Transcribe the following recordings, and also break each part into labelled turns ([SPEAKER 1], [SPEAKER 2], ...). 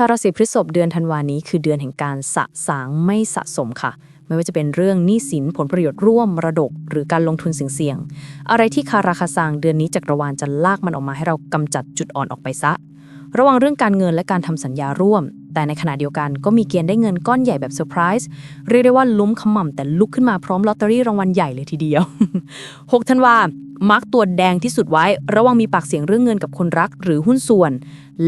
[SPEAKER 1] าวราศีพฤษภเดือนธันวานี้คือเดือนแห่งการสะสางไม่สะสมค่ะ ไม่ว่าจะเป็นเรื่องหนี้สินผลประโยชน์ร่วมมรดก หรือการลงทุนเสี่ยงๆอะไรที่คาราคาซังเดือนนี้จักรวาลจะลากมันออกมาให้เรากำจัดจุดอ่อนออกไปซะ ระวังเรื่องการเงินและการทำสัญญาร่วม แต่ในขณะเดียวกันก็มีเกณฑ์ได้เงินก้อนใหญ่แบบเซอร์ไพรส์เรียกได้ว่าลุ้มขม่ำแต่ลุกขึ้นมาพร้อมลอตเตอรี่รางวัลใหญ่เลยทีเดียว 6 ธันวามักตัวแดงที่สุดไว้ ระวังมีปากเสียงเรื่องเงินกับคนรักหรือหุ้นส่วน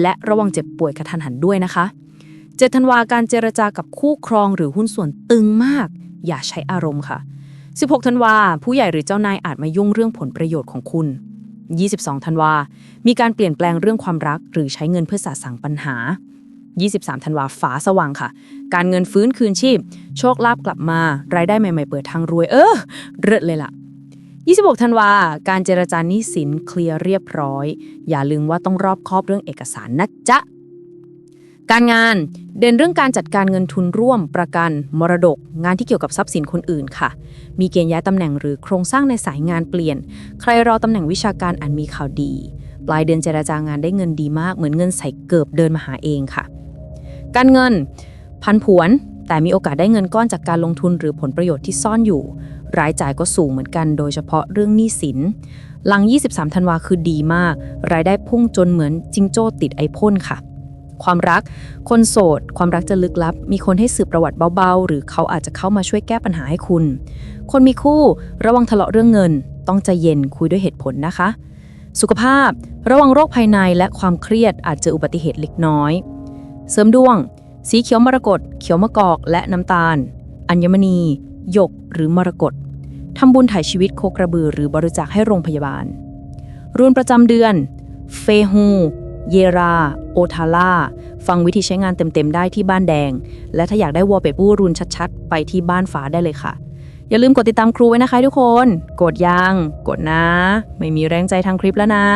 [SPEAKER 1] และระวังเจ็บป่วยกระทันหันด้วยนะคะ7ธันวาการเจรจากับคู่ครองหรือหุ้นส่วนตึงมาก อย่าใช้อารมณ์ค่ะ 16 ธันวาผู้ใหญ่หรือเจ้านายอาจมายุ่งเรื่องผลประโยชน์ของคุณ 22 ธันวา มีการเปลี่ยนแปลงเรื่องความรักหรือใช้เงินเพื่อสะสางปัญหา 23 ธันวาฟ้าสว่างค่ะ การเงินฟื้นคืนชีพ โชคลาภกลับมา รายได้ใหม่ๆ เปิดทางรวย เออเลิศเลยล่ะ 26 ธันวา การเจรจาหนี้สินเคลียร์เรียบร้อย อย่าลืมว่าต้องรอบคอบเรื่องเอกสารนะจ๊ะ การงานเด่นเรื่องการจัดการเงินทุนร่วม ประกัน มรดก งานที่เกี่ยวกับทรัพย์สินคนอื่นค่ะ มีเกณฑ์ย้ายตำแหน่งหรือโครงสร้างในสายงานเปลี่ยน ใครรอตำแหน่งวิชาการอันมีข่าวดีปลายเดือนเจรจางานได้เงินดีมากเหมือนเงินใส่เกิบเดินมาหาเองค่ะ การเงิน พันผวน แต่มีโอกาสได้เงินก้อนจากการลงทุนหรือผลประโยชน์ที่ซ่อนอยู่ รายจ่ายก็สูงเหมือนกัน โดยเฉพาะเรื่องหนี้สิน หลัง 23 ธันวาคือดีมาก รายได้พุ่งจนเหมือนจิงโจ้ติดไอพ่นค่ะ ความรัก คนโสด ความรักจะลึกลับ มีคนให้สืบประวัติเบาๆ หรือเขาอาจจะเข้ามาช่วยแก้ปัญหาให้คุณ คนมีคู่ ระวังทะเลาะเรื่องเงิน ต้องใจเย็นคุยด้วยเหตุผลนะคะ สุขภาพ ระวังโรคภายในและความเครียดอาจเจออุบัติเหตุเล็กน้อย เสริมดวง สีเขียวมรกตเขียวมะกอกและน้ำตาล อัญมณี หยกหรือมรกตทำบุญถ่ายชีวิตโคกระบือหรือบริจาคให้โรงพยาบาลรุ่นประจำเดือน เฟฮู เยรา โอทาร่า ฟังวิธีใช้งานเต็มๆได้ที่บ้านแดง และถ้าอยากได้วอลเปเปอร์รุนชัดๆ ไปที่บ้านฟ้าได้เลยค่ะ อย่าลืมกดติดตามครูไว้นะคะทุกคน กดยัง กดนะ ไม่มีแรงใจทางคลิปแล้วนะ